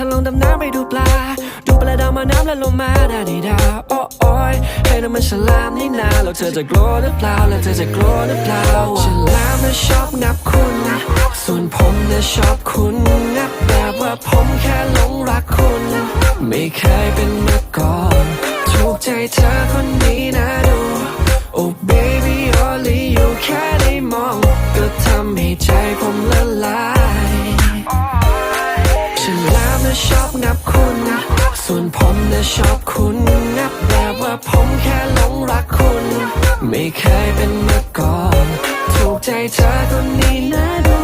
ถ้าลงดำน้ำไปดูปลา ดูปลาดาวมาน้ำและลงมาดาดีดาโอ้โอยให้น้ำมันฉลามนี่นาแล้วเธอจะกลัวหรือเปล่าแล้วเธอจะกลัวหรือเปล่าฉลามน่ะชอบงับคุณส่วนผมน่ะชอบคุณงับแบบว่าผมแค่หลงรักคุณ ไม่เคยเป็นมาก่อนถูกใจเธอคนนี้นะดูโอ้ baby only you แค่ได้มองก็ทำให้ใจผมละลาย นะชอบงับคุณส่วนผมนะชอบคุณงับแบบว่าผมแค่หลงรักคุณ ไม่เคยเป็นมาก่อน ถูกใจเธอคนนี้นะดู